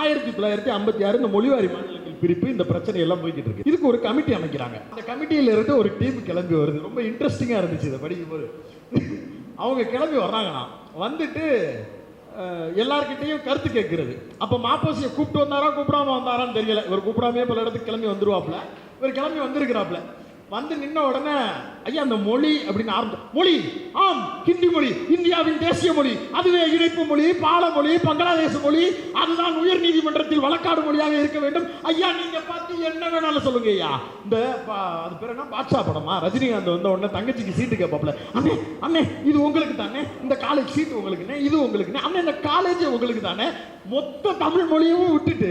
ஆயிரத்தி தொள்ளாயிரத்தி ஐம்பத்தி ஆறு இந்த மொழிவாரி மாநிலங்கள் பிரிப்பு இந்த பிரச்சனை எல்லாம் போய்கிட்டு இருக்கு. இதுக்கு ஒரு கமிட்டி அமைக்கிறாங்க. அந்த கமிட்டியில இருந்து ஒரு டீம் கிளம்பி வருது. ரொம்ப இன்ட்ரெஸ்டிங்கா இருந்துச்சு இதை படிக்கும் போது அவங்க கிளம்பி வர்றாங்கண்ணா வந்துட்டு எல்லார்கிட்டையும் கருத்து கேட்கிறது. அப்ப மாப்போசியை கூப்பிட்டு வந்தாரா கூப்பிடாம வந்தாரான்னு தெரியல. இவர் கூப்பிடாமே பல இடத்துக்கு கிளம்பி வந்துருவாப்ல இவர் கிளம்பி வந்திருக்கிறாப்ல வந்து நின்ன உடனே ஐயா அந்த மொழி அப்படின்னு ஆரம்பிச்சோம் மொழி ஆம் ஹிந்தி மொழி இந்தியாவின் தேசிய மொழி அதுவே இணைப்பு மொழி பால மொழி பங்களாதேச மொழி அதுதான் உயர் நீதிமன்றத்தில் வழக்காடு மொழியாக இருக்க வேண்டும். ஐயா நீங்க பார்த்து என்ன வேணாலும் சொல்லுங்க ஐயா. இந்த பா- அது பேர் என்ன? பாட்ஷா படமா? ரஜினிகாந்த் வந்த உடனே தங்கச்சிக்கு சீட்டு கேட்பாப்ல. அண்ணே அண்ணே இது உங்களுக்கு தானே? இந்த காலேஜ் சீட்டு உங்களுக்குண்ணே இது உங்களுக்குண்ணே அண்ணே இந்த காலேஜ் உங்களுக்கு தானே? மொத்த தமிழ் மொழியவும் விட்டுட்டு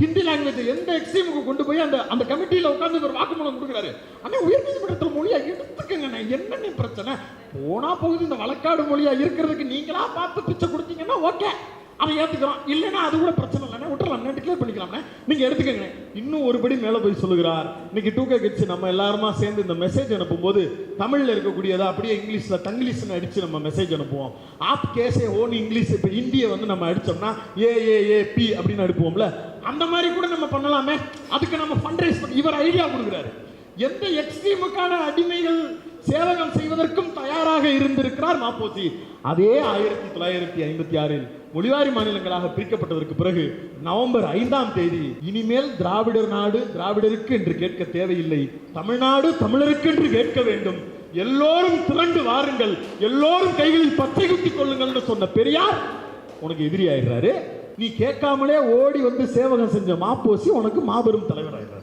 ஹிந்தி லாங்குவேஜ் எந்த எக்ஸ்ட்ரீமுக்கு கொண்டு போய் அந்த அந்த கமிட்டியில் உட்காந்து ஒரு வாக்குமூலம் கொடுக்குறாரு. அண்ணே உயர்நீதிமன்றத்தில் மொழியா எடுத்துக்கங்கண்ணே என்னென்ன பிரச்சனை? போனா போகுது இந்த வழக்காடு மொழியா இருக்கிறதுக்கு நீங்களா பார்த்து பிச்சை கொடுத்தீங்கன்னா ஓகே. அதை ஏற்றுக்கிறோம் இல்லைன்னா அது கூட பிரச்சனை இல்லைண்ணே விட்டுறலாம் டிக்ளேர் பண்ணிக்கலாம் நீங்கள் எடுத்துக்கங்க. இன்னும் ஒருபடி மேலே போய் சொல்லுகிறார். இன்னைக்கு டூ கே கிட்ஸ் நம்ம எல்லாருமா சேர்ந்து இந்த மெசேஜ் அனுப்பும்போது தமிழில் இருக்கக்கூடியதா அப்படியே இங்கிலீஷில் தங்கிலீஷ்னு அடிச்சு நம்ம மெசேஜ் அனுப்புவோம். ஆப் கேஸே ஓன் இங்கிலீஷ் இப்போ இந்தியை வந்து நம்ம அடிச்சோம்னா ஏ ஏ ஏ பி அப்படின்னு அனுப்புவோம்ல அந்த மாதிரி கூட நம்ம பண்ணலாமே. அதுக்கு நம்ம ஃபண்ட்ரைஸ் பண்ணி இவர் ஐடியா கொடுக்குறாரு. எந்த எக்ஸ்ட்ரீமுக்கான அடிமைகள் சேவகம் செய்வதற்கும் தயாராக இருந்திருக்கிறார் மாப்போசி அதே ஆயிரத்தி தொள்ளாயிரத்தி ஐம்பத்தி ஆறில் மொழிவாரி மாநிலங்களாக பிரிக்கப்பட்டதற்கு பிறகு நவம்பர் ஐந்தாம் தேதி இனிமேல் திராவிடர் நாடு திராவிடருக்கு என்று கேட்க தேவையில்லை. தமிழ்நாடு தமிழருக்கு என்று கேட்க வேண்டும். எல்லோரும் திரண்டு வாருங்கள். எல்லோரும் கைகளில் பச்சை குத்திக் கொள்ளுங்கள்னு சொன்ன பெரியார் உனக்கு எதிரி ஆயிடுறாரு. நீ கேட்காமலே ஓடி வந்து சேவகம் செஞ்ச மாப்போசி உனக்கு மாபெரும் தலைவராயிரு.